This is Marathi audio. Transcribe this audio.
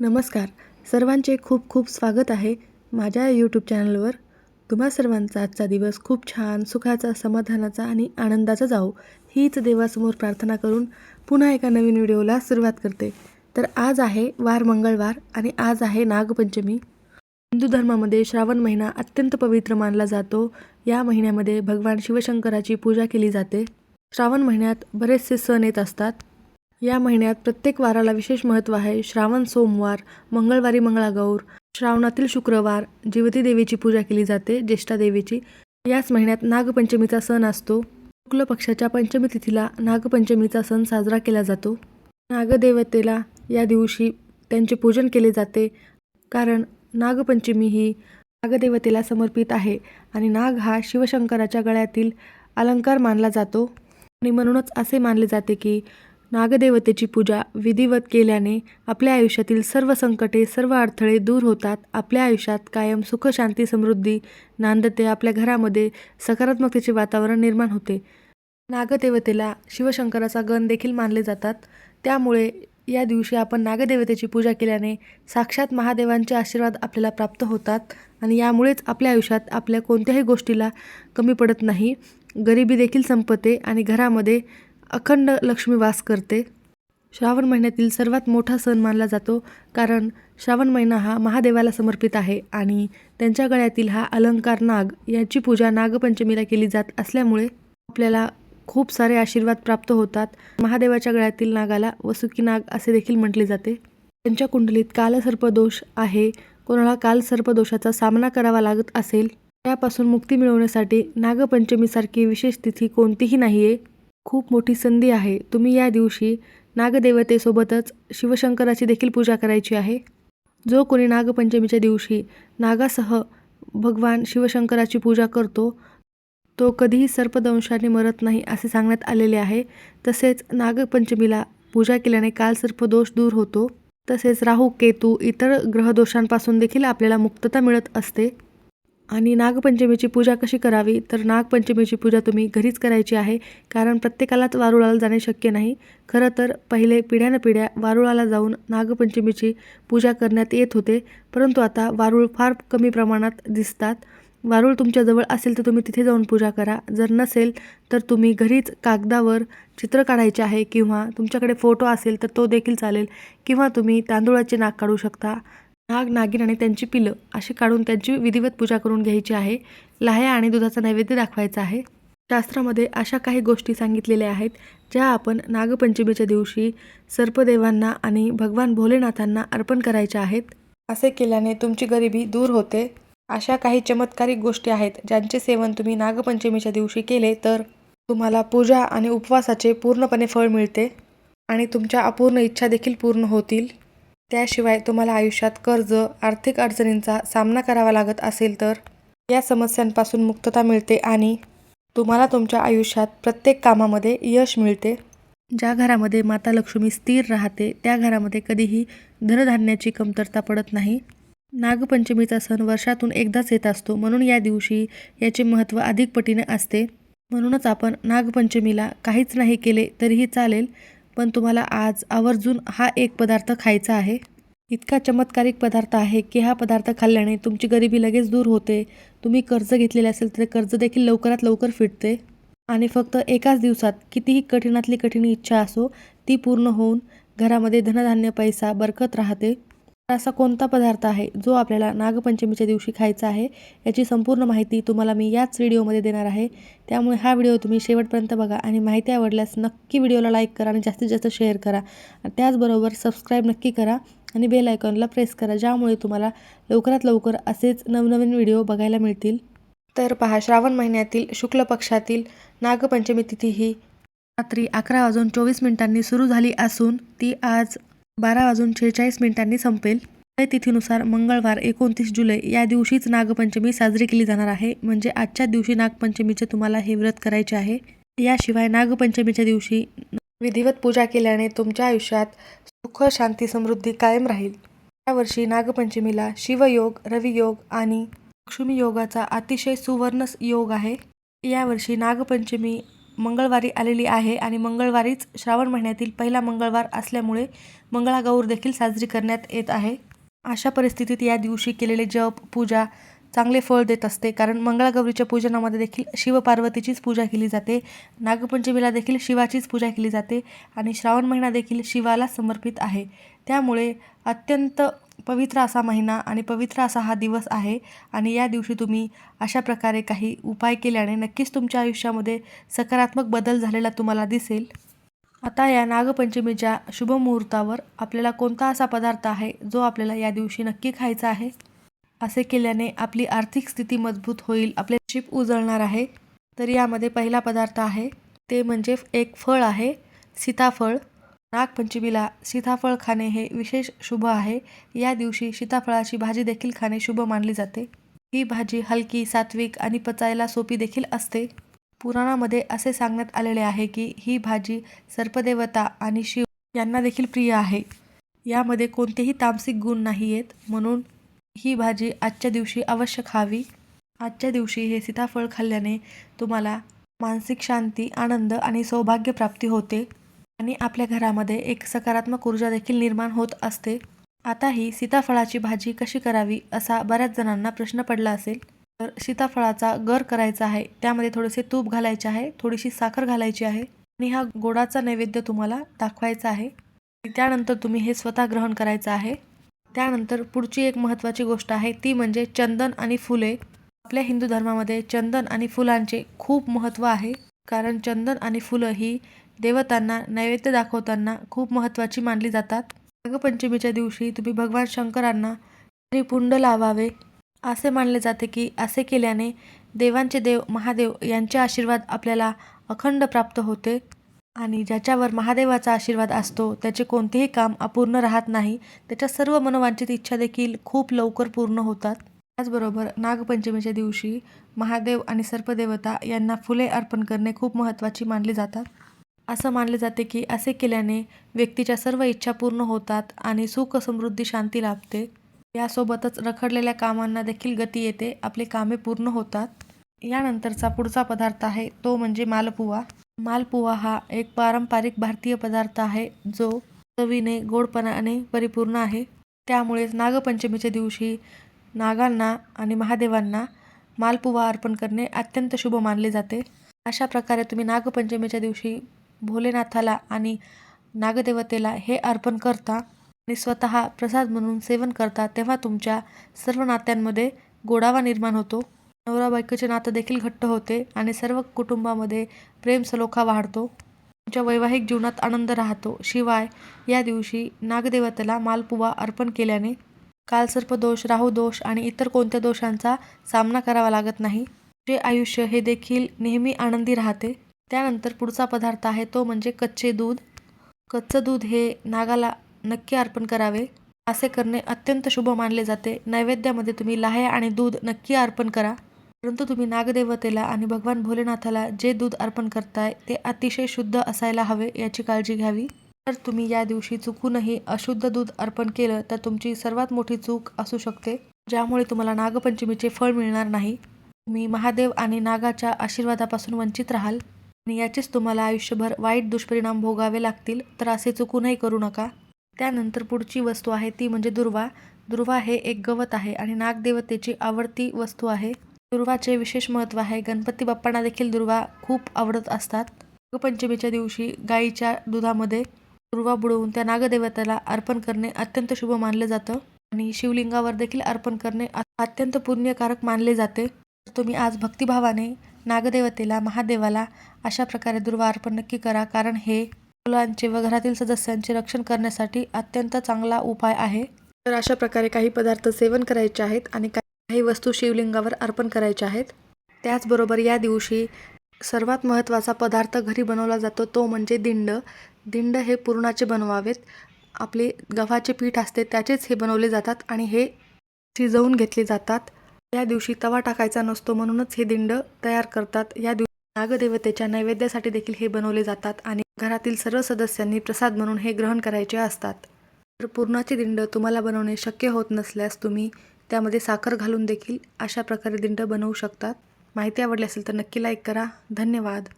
नमस्कार. सर्वांचे खूप खूप स्वागत आहे माझ्या यूट्यूब चॅनलवर तुम्हा सर्वांचा आजचा दिवस खूप छान सुखाचा समाधानाचा आणि आनंदाचा जाओ हीच देवासमोर प्रार्थना करून पुन्हा एका नवीन व्हिडिओला सुरुवात करते. तर आज आहे वार मंगळवार आणि आज आहे नागपंचमी. हिंदू धर्मामध्ये श्रावण महिना अत्यंत पवित्र मानला जातो. या महिन्यामध्ये भगवान शिवशंकराची पूजा केली जाते. श्रावण महिन्यात बरेचसे सण येत असतात. या महिन्यात प्रत्येक वाराला विशेष महत्त्व आहे. श्रावण सोमवार मंगळवारी मंगळागौर श्रावणातील शुक्रवार जीवती देवीची पूजा केली जाते ज्येष्ठा देवीची. याच महिन्यात नागपंचमीचा सण असतो. शुक्ल पक्षाच्या पंचमी तिथीला नागपंचमीचा सण साजरा केला जातो. नागदेवतेला या दिवशी त्यांचे पूजन केले जाते. कारण नागपंचमी ही नागदेवतेला समर्पित आहे आणि नाग हा शिवशंकराच्या गळ्यातील अलंकार मानला जातो. आणि म्हणूनच असे मानले जाते की नागदेवतेची पूजा विधिवत केल्याने आपल्या आयुष्यातील सर्व संकटे सर्व अडथळे दूर होतात. आपल्या आयुष्यात कायम सुख शांती समृद्धी नांदते. आपल्या घरामध्ये सकारात्मकतेचे वातावरण निर्माण होते. नागदेवतेला शिवशंकराचा गण देखील मानले जातात. त्यामुळे या दिवशी आपण नागदेवतेची पूजा केल्याने साक्षात महादेवांचे आशीर्वाद आपल्याला प्राप्त होतात आणि यामुळेच आपल्या आयुष्यात आपल्या कोणत्याही गोष्टीला कमी पडत नाही. गरिबी देखील संपते आणि घरामध्ये अखंड लक्ष्मी वास करते. श्रावण महिन्यातील सर्वात मोठा सण मानला जातो कारण श्रावण महिना हा महादेवाला समर्पित आहे आणि त्यांच्या गळ्यातील हा अलंकार नाग याची पूजा नागपंचमीला केली जात असल्यामुळे आपल्याला खूप सारे आशीर्वाद प्राप्त होतात. महादेवाच्या गळ्यातील नागाला वसुकी नाग असे देखील म्हटले जाते. त्यांच्या कुंडलीत कालसर्पदोष आहे कोणाला कालसर्पदोषाचा सामना करावा लागत असेल त्यापासून मुक्ती मिळवण्यासाठी नागपंचमीसारखी विशेष तिथी कोणतीही नाही आहे खूप मोठी संधी आहे. तुम्ही या दिवशी नागदेवतेसोबतच शिवशंकराची देखील पूजा करायची आहे. जो कोणी नागपंचमीच्या दिवशी नागासह भगवान शिवशंकराची पूजा करतो तो कधीही सर्पदंशाने मरत नाही असे सांगण्यात आलेले आहे. तसेच नागपंचमीला पूजा केल्याने कालसर्पदोष दूर होतो. तसेच राहू केतू इतर ग्रहदोषांपासून देखील आपल्याला मुक्तता मिळत असते. आणि नागपंचमीची पूजा कशी करावी? तर नागपंचमीची पूजा तुम्ही घरीच करायची आहे. कारण प्रत्येकालाच वारुळाला जाणे शक्य नाही. खरं तर पहिले पिढ्यानपिढ्या वारुळाला जाऊन नागपंचमीची पूजा करण्यात येत होते. परंतु आता वारुळ फार कमी प्रमाणात दिसतात. वारुळ तुमच्याजवळ असेल तर तुम्ही तिथे जाऊन पूजा करा. जर नसेल तर तुम्ही घरीच कागदावर चित्र काढायचे आहे किंवा तुमच्याकडे फोटो असेल तर तो देखील चालेल. किंवा तुम्ही तांदूळाचे नाक काढू शकता. नाग नागिन आणि त्यांची पिलं अशी काढून त्यांची विधिवत पूजा करून घ्यायची आहे. लाह्या आणि दुधाचा नैवेद्य दाखवायचा आहे. शास्त्रामध्ये अशा काही गोष्टी सांगितलेल्या आहेत ज्या आपण नागपंचमीच्या दिवशी सर्पदेवांना आणि भगवान भोलेनाथांना अर्पण करायच्या आहेत. असे केल्याने तुमची गरिबी दूर होते. अशा काही चमत्कारिक गोष्टी आहेत ज्यांचे सेवन तुम्ही नागपंचमीच्या दिवशी केले तर तुम्हाला पूजा आणि उपवासाचे पूर्णपणे फळ मिळते आणि तुमच्या अपूर्ण इच्छा देखील पूर्ण होतील. त्याशिवाय तुम्हाला आयुष्यात कर्ज आर्थिक अडचणींचा सामना करावा लागत असेल तर या समस्यांपासून मुक्तता मिळते आणि तुम्हाला तुमच्या आयुष्यात प्रत्येक कामामध्ये यश मिळते. ज्या घरामध्ये माता लक्ष्मी स्थिर राहते त्या घरामध्ये कधीही धनधान्याची कमतरता पडत नाही. नागपंचमीचा सण वर्षातून एकदाच येत असतो म्हणून या दिवशी याचे महत्त्व अधिक पटीने असते. म्हणूनच आपण नागपंचमीला काहीच नाही केले तरीही चालेल पण तुम्हाला आज आवर्जून हा एक पदार्थ खायचा आहे. इतका चमत्कारिक पदार्थ आहे की हा पदार्थ खाल्ल्याने तुमची गरिबी लगेच दूर होते. तुम्ही कर्ज घेतलेले असेल तर कर्ज देखील लवकरात लवकर फिटते. आणि फक्त एकाच दिवसात कितीही कठीणातली कठीण इच्छा असो ती पूर्ण होऊन घरामध्ये धनधान्य पैसा बरकत राहते. असा कोणता पदार्थ आहे जो आपल्याला नागपंचमीच्या दिवशी खायचा आहे याची संपूर्ण माहिती तुम्हाला मी याच व्हिडिओमध्ये देणार आहे. त्यामुळे हा व्हिडिओ तुम्ही शेवटपर्यंत बघा आणि माहिती आवडल्यास नक्की व्हिडिओला लाईक करा आणि जास्तीत जास्त शेअर करा. त्याचबरोबर सबस्क्राईब नक्की करा आणि बेल आयकॉनला प्रेस करा ज्यामुळे तुम्हाला लवकरात लवकर असेच नवनवीन व्हिडिओ बघायला मिळतील. तर पहा श्रावण महिन्यातील शुक्ल पक्षातील नागपंचमी तिथी ही रात्री अकरा वाजून चोवीस मिनिटांनी सुरू झाली असून ती आज बारा वाजून शेहेचाळीस मिनिटांनी संपेल. तिथीनुसार मंगळवार एकोणतीस जुलै या दिवशीच नागपंचमी साजरी केली जाणार आहे. म्हणजे आजच्या दिवशी नागपंचमीचे तुम्हाला हे व्रत करायचे आहे. याशिवाय नागपंचमीच्या दिवशी विधिवत पूजा केल्याने तुमच्या आयुष्यात सुख शांती समृद्धी कायम राहील. यावर्षी नागपंचमीला शिवयोग रवियोग आणि लक्ष्मी योगाचा अतिशय सुवर्ण योग आहे. यावर्षी नागपंचमी मंगळवारी आलेली आहे आणि मंगळवारीच श्रावण महिन्यातील पहिला मंगळवार असल्यामुळे मंगळागौर देखील साजरी करण्यात येत आहे. अशा परिस्थितीत या दिवशी केलेले जप पूजा चांगले फळ देत असते कारण मंगळागौरीच्या पूजनामध्ये देखील शिवपार्वतीचीच पूजा केली जाते. नागपंचमीला देखील शिवाचीच पूजा केली जाते आणि श्रावण महिना देखील शिवाला समर्पित आहे. त्यामुळे अत्यंत पवित्र असा महिना आणि पवित्र असा हा दिवस आहे आणि या दिवशी तुम्ही अशा प्रकारे काही उपाय केल्याने नक्कीच तुमच्या आयुष्यामध्ये सकारात्मक बदल झालेला तुम्हाला दिसेल. आता या नागपंचमीच्या शुभ मुहूर्तावर आपल्याला कोणता असा पदार्थ आहे जो आपल्याला या दिवशी नक्की खायचा आहे? असे केल्याने आपली आर्थिक स्थिती मजबूत होईल आपले शिप उजळणार आहे. तर यामध्ये पहिला पदार्थ आहे ते म्हणजे एक फळ आहे सीताफळ. नागपंचमीला सीताफळ खाणे हे विशेष शुभ आहे. या दिवशी सीताफळाची भाजी देखील खाणे शुभ मानली जाते. ही भाजी हलकी सात्विक आणि पचायला सोपी देखील असते. पुराणामध्ये असे सांगण्यात आलेले आहे की ही भाजी सर्पदेवता आणि शिव यांना देखील प्रिय आहे. यामध्ये कोणतेही तामसिक गुण नाही आहेत म्हणून ही भाजी आजच्या दिवशी अवश्य खावी. आजच्या दिवशी हे सीताफळ खाल्ल्याने तुम्हाला मानसिक शांती आनंद आणि सौभाग्य प्राप्ती होते. आणि आपल्या घरामध्ये एक सकारात्मक ऊर्जा देखील निर्माण होत असते. आता ही सीताफळाची भाजी कशी करावी असा बऱ्याच जणांना प्रश्न पडला असेल. तर सीताफळाचा गर करायचा आहे त्यामध्ये थोडेसे तूप घालायचे आहे थोडीशी साखर घालायची आहे आणि हा गोडाचा नैवेद्य तुम्हाला दाखवायचा आहे. त्यानंतर तुम्ही हे स्वतः ग्रहण करायचं आहे. त्यानंतर पुढची एक महत्त्वाची गोष्ट आहे ती म्हणजे चंदन आणि फुले. आपल्या हिंदू धर्मामध्ये चंदन आणि फुलांचे खूप महत्त्व आहे. कारण चंदन आणि फुलं ही देवतांना नैवेद्य दाखवताना खूप महत्त्वाची मानली जातात. नागपंचमीच्या दिवशी तुम्ही भगवान शंकरांना त्रिपुंड लावावे असे मानले जाते की असे केल्याने देवांचे देव महादेव यांचे आशीर्वाद आपल्याला अखंड प्राप्त होते आणि ज्याच्यावर महादेवाचा आशीर्वाद असतो त्याचे कोणतेही काम अपूर्ण राहत नाही त्याच्या सर्व मनोवांचित इच्छा देखील खूप लवकर पूर्ण होतात. त्याचबरोबर नागपंचमीच्या दिवशी महादेव आणि सर्पदेवता यांना फुले अर्पण करणे खूप महत्त्वाची मानली जातात. असं मानले जाते की असे केल्याने व्यक्तीच्या सर्व इच्छा पूर्ण होतात आणि सुख समृद्धी शांती लाभते. यासोबतच रखडलेल्या कामांना देखील गती येते आपले कामे पूर्ण होतात. यानंतरचा पुढचा पदार्थ आहे तो म्हणजे मालपुवा. मालपुवा हा एक पारंपरिक भारतीय पदार्थ आहे जो चवीने गोडपणाने परिपूर्ण आहे. त्यामुळेच नागपंचमीच्या दिवशी नागांना आणि महादेवांना मालपुवा अर्पण करणे अत्यंत शुभ मानले जाते. अशा प्रकारे तुम्ही नागपंचमीच्या दिवशी भोलेनाथाला आणि नागदेवतेला हे अर्पण करता आणि स्वतः प्रसाद म्हणून सेवन करता तेव्हा तुमच्या सर्व नात्यांमध्ये गोडावा निर्माण होतो. नवरा बायकोचे नातं देखील घट्ट होते आणि सर्व कुटुंबामध्ये प्रेम सलोखा वाढतो. तुमच्या वैवाहिक जीवनात आनंद राहतो. शिवाय या दिवशी नागदेवतेला मालपुवा अर्पण केल्याने कालसर्पदोष राहुदोष आणि इतर कोणत्या दोषांचा सामना करावा लागत नाही. जे आयुष्य हे देखील नेहमी आनंदी राहते. त्यानंतर पुढचा पदार्थ आहे तो म्हणजे कच्चे दूध. कच्चं दूध हे नागाला नक्की अर्पण करावे. असे करणे अत्यंत शुभ मानले जाते. नैवेद्यामध्ये तुम्ही लाह्या आणि दूध नक्की अर्पण करा. परंतु तुम्ही नागदेवतेला आणि भगवान भोलेनाथाला जे दूध अर्पण करताय ते अतिशय शुद्ध असायला हवे याची काळजी घ्यावी. तर तुम्ही या दिवशी चुकूनही अशुद्ध दूध अर्पण केलं तर तुमची सर्वात मोठी चूक असू शकते. ज्यामुळे तुम्हाला नागपंचमीचे फळ मिळणार नाही. तुम्ही महादेव आणि नागाच्या आशीर्वादापासून वंचित राहाल. आणि याचेच तुम्हाला आयुष्यभर वाईट दुष्परिणाम भोगावे लागतील तर असे चुकूनही करू नका. त्यानंतर पुढची वस्तू आहे ती म्हणजे दुर्वा. दुर्वा हे एक गवत आहे आणि नागदेवतेची आवडती वस्तू आहे. दुर्वाचे विशेष महत्त्व आहे. गणपती बाप्पांना देखील दुर्वा खूप आवडत असतात. नागपंचमीच्या दिवशी गाईच्या दुधामध्ये दुर्वा बुडवून त्या नागदेवतेला अर्पण करणे अत्यंत शुभ मानले जातं आणि शिवलिंगावर देखील अर्पण करणे अत्यंत पुण्यकारक मानले जाते. तुम्ही आज भक्तिभावाने नागदेवतेला महादेवाला अशा प्रकारे दुर्वा अर्पण नक्की करा. कारण हे मुलांचे व घरातील सदस्यांचे रक्षण करण्यासाठी अत्यंत चांगला उपाय आहे. तर अशा प्रकारे काही पदार्थ सेवन करायचे आहेत आणि काही वस्तू शिवलिंगावर अर्पण करायच्या आहेत. त्याचबरोबर या दिवशी सर्वात महत्त्वाचा पदार्थ घरी बनवला जातो तो म्हणजे दिंड. दिंड हे पुरणाचे बनवावेत. आपले गव्हाचे पीठ असते त्याचेच हे बनवले जातात आणि हे शिजवून घेतले जातात. या दिवशी तवा टाकायचा नसतो म्हणूनच हे दिंड तयार करतात. या दिवशी नागदेवतेच्या नैवेद्यासाठी देखील हे बनवले जातात आणि घरातील सर्व सदस्यांनी प्रसाद म्हणून हे ग्रहण करायचे असतात. तर पूर्णाचे दिंड तुम्हाला बनवणे शक्य होत नसल्यास तुम्ही त्यामध्ये साखर घालून देखील अशा प्रकारे दिंड बनवू शकतात. माहिती आवडली असेल तर नक्की लाईक करा. धन्यवाद.